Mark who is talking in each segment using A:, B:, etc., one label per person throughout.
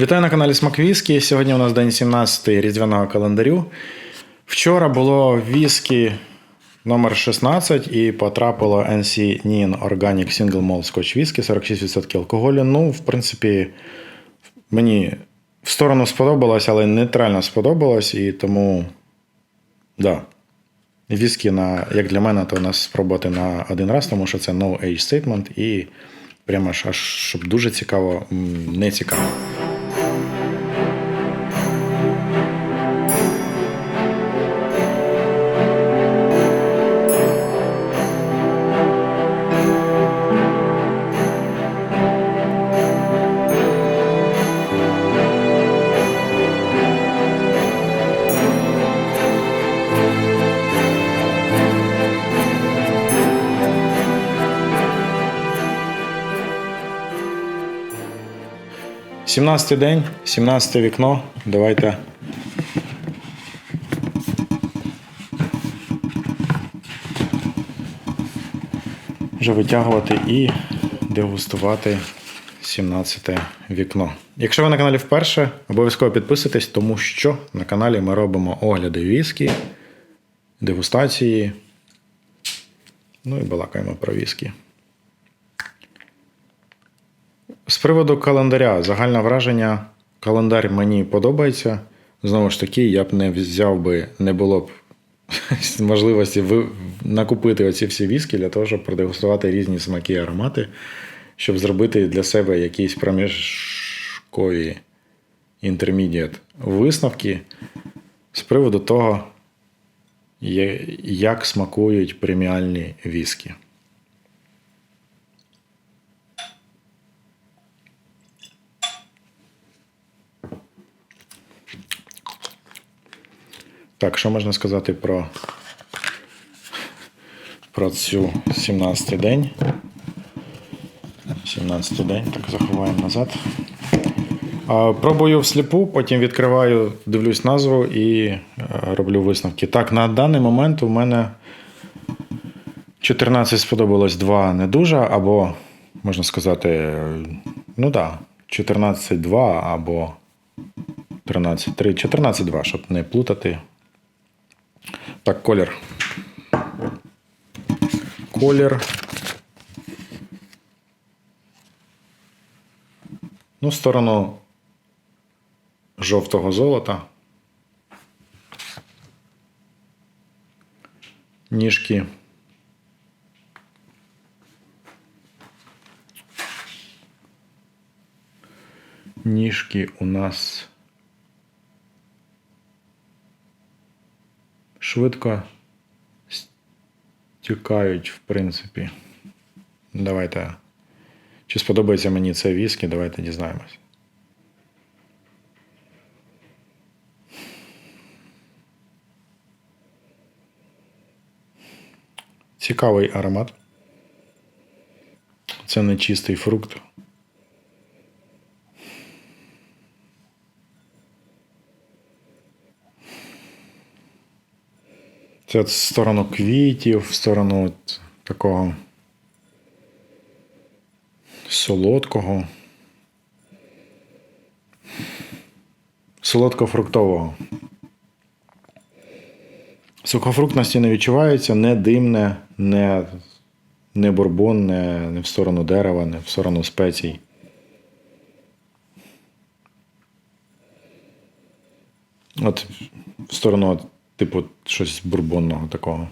A: Вітаю на каналі Смак Віскі. Сьогодні у нас день 17 різдвяного календарю. Вчора було віскі номер 16 і потрапило NC Nin Organic Single Malt Scotch Whisky, 46% алкоголю. Ну, в принципі, мені в сторону сподобалось, але нейтрально сподобалось, і тому, да. Віскі, на, як для мене, то у нас спробувати на один раз, тому що це no age statement і прямо ж аж щоб дуже цікаво, не цікаво. Сімнадцятий день, 17 вікно. Давайте. Вже витягувати і дегустувати 17 вікно. Якщо ви на каналі вперше, обов'язково підписуйтесь, тому що на каналі ми робимо огляди віскі, дегустації. Ну і балакаємо про віскі. З приводу календаря, загальне враження, календар мені подобається. Знову ж таки, я б не взяв би, не було б можливості накупити оці всі віскі для того, щоб продегустувати різні смаки і аромати, щоб зробити для себе якісь проміжкові інтермідіат висновки з приводу того, як смакують преміальні віскі. Так, що можна сказати про, про цю 17-й день? 17-й день, так заховаємо назад. А, Пробую всліпу, потім відкриваю, дивлюсь назву і е, роблю висновки. Так, на даний момент у мене 14 сподобалось 2 не дуже, або, можна сказати, ну так, да, 14-2 або 13-3, 14-2, щоб не плутати. Так, колір. Колір. Ну, в сторону жовтого золота. Ніжки. Ніжки у нас швидко стікають, в принципі. Давайте. Чи сподобається мені це віскі, давайте дізнаємось. Цікавий аромат. Це не чистий фрукт. Це в сторону квітів, в сторону от такого солодкого. Солодко-фруктового. Сухофруктності не відчувається, не димне, не, не бурбон, не, не в сторону дерева, не в сторону спецій. От в сторону, типу, щось бурбонного такого.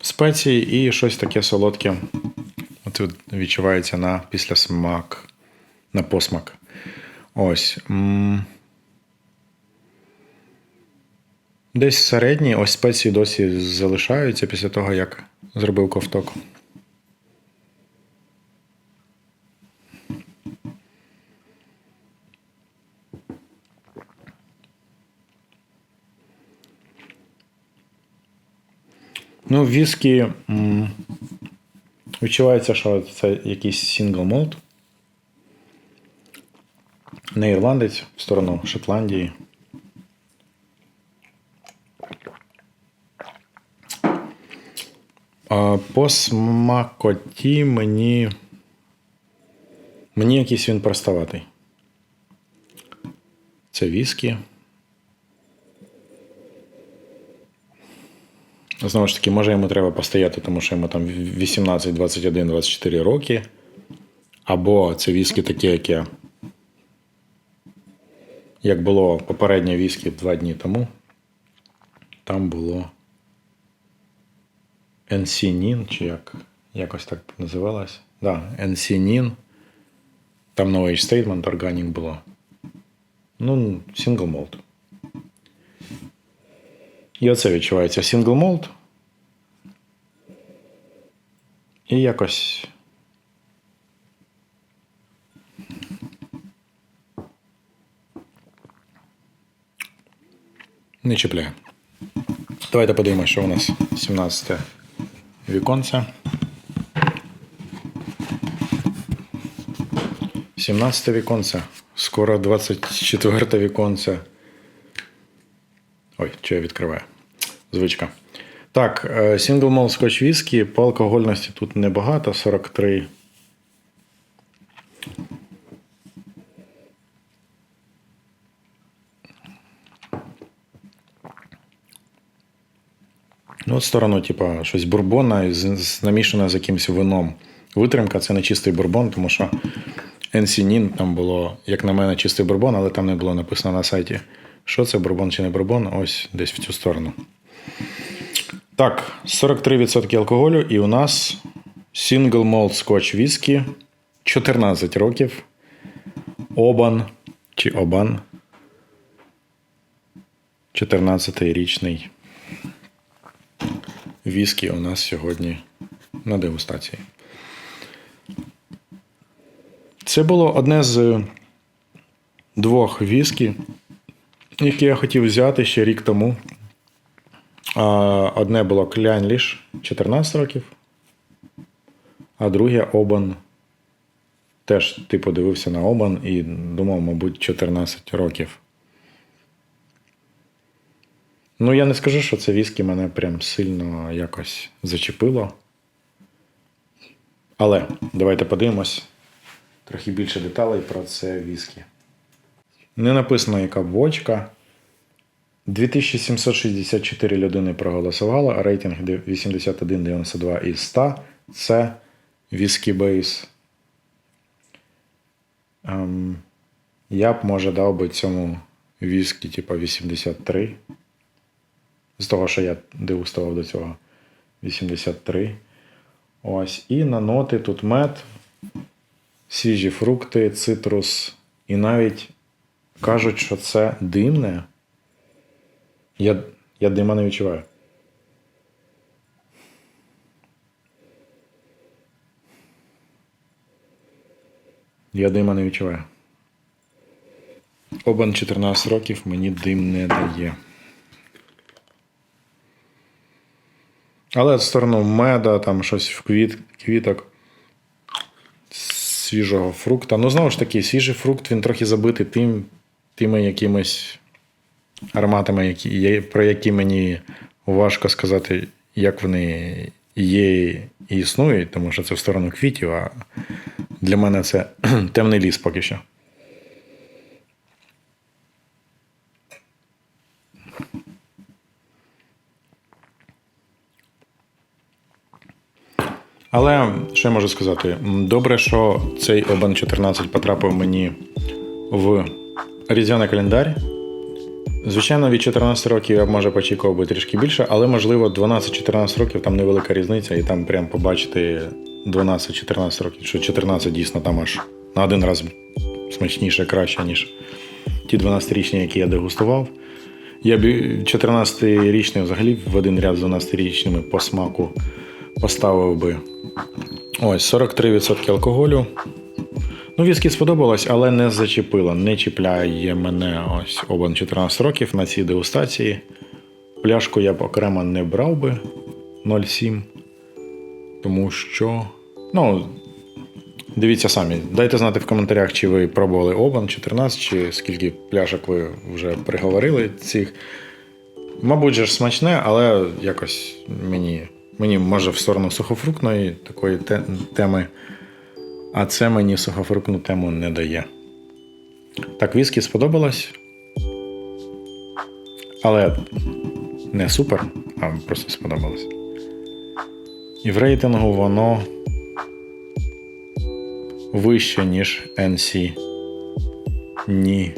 A: Спеції і щось таке солодке. От відчувається на післясмак, на посмак. Ось. Десь середні, ось спеції досі залишаються після того, як зробив ковток. Ну, віскі. Відчувається, що це якийсь сингл молд. Не ірландець в сторону Шотландії. По смакоті мені. Мені якийсь він простоватий. Це віскі. Знову ж таки, може йому треба постояти, тому що йому там 18, 21, 24 роки. Або це віскі таке, як я. Як було попереднє віскі два дні тому. Там було NC Nin, чи як якось так називалось. Да, NC Nin. Там No Age Statement було. Ну, Single Malt. І оце відчувається Single Malt. І якось. Не чіпляє. Давайте подивимося, що у нас 17 віконце. 17 віконце. Скоро 24 віконце. Ой, що я відкриваю? Звичка. Так, Single Malt Scotch Whisky. По алкогольності тут небагато, 43. Ну, от сторону, типа, щось бурбона намішане з якимось вином. Витримка це не чистий бурбон, тому що NC там було, як на мене, чистий бурбон, але там не було написано на сайті, що це бурбон чи не бурбон, ось десь в цю сторону. Так, 43% алкоголю, і у нас Single Malt Scotch Whisky 14 років. Обан чи Обан. 14-річний віскі у нас сьогодні на дегустації. Це було одне з двох віскі, які я хотів взяти ще рік тому. Одне було Клянліш 14 років, а друге Обан. Теж ти подивився на Обан і думав, мабуть, 14 років. Ну, я не скажу, що це віскі мене прям сильно якось зачепило. Але давайте подивимось трохи більше деталей про це віскі. Не написано, яка бочка. 2764 людини проголосувало, а рейтинг 81,92 із 100. Це Whisky Base. Ем, я б, може, дав би цьому віскі, типа 83. З того, що я дегустував до цього 83. Ось. І на ноти тут мед, свіжі фрукти, цитрус. І навіть кажуть, що це димне. Я, я дима не відчуваю. Я дима не відчуваю. Обан 14 років мені дим не дає. Але в сторону меда, там щось в квіт, квіток свіжого фрукта. Ну, знову ж таки, свіжий фрукт він трохи забитий тим, тими якимись ароматами, які, про які мені важко сказати, як вони є і існують, тому що це в сторону квітів, а для мене це темний ліс поки що. Але що я можу сказати? Добре, що цей Обан 14 потрапив мені в різдвяний календар. Звичайно, від 14 років я б, може очікував би трішки більше, але можливо 12-14 років там невелика різниця, і там прям побачити 12-14 років, що 14 дійсно там аж на один раз смачніше, краще, ніж ті 12-річні, які я дегустував. Я б 14-річний взагалі в один ряд з 12-річними по смаку поставив би. Ось 43% алкоголю. Ну, віскі сподобалось, але не зачепило. Не чіпляє мене ось Обан 14 років на цій дегустації. Пляшку я б окремо не брав би 0,7. Тому що Ну, дивіться самі. Дайте знати в коментарях, чи ви пробували Обан 14, чи скільки пляшок ви вже приговорили цих. Мабуть, же ж смачне, але якось мені, мені може в сторону сухофруктної такої те- теми. А це мені сухофруктну тему не дає. Так, віскі сподобалось. Але не супер, а просто сподобалось. І в рейтингу воно вище, ніж NC. Ні.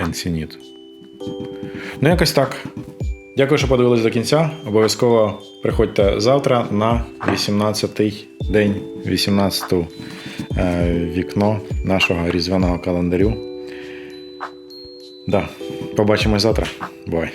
A: NC Ніт. Ну, якось так. Дякую, що подивились до кінця. Обов'язково приходьте завтра на 18-й день, 18 е, вікно нашого різдвяного календарю. Да. Побачимось завтра. Бувай.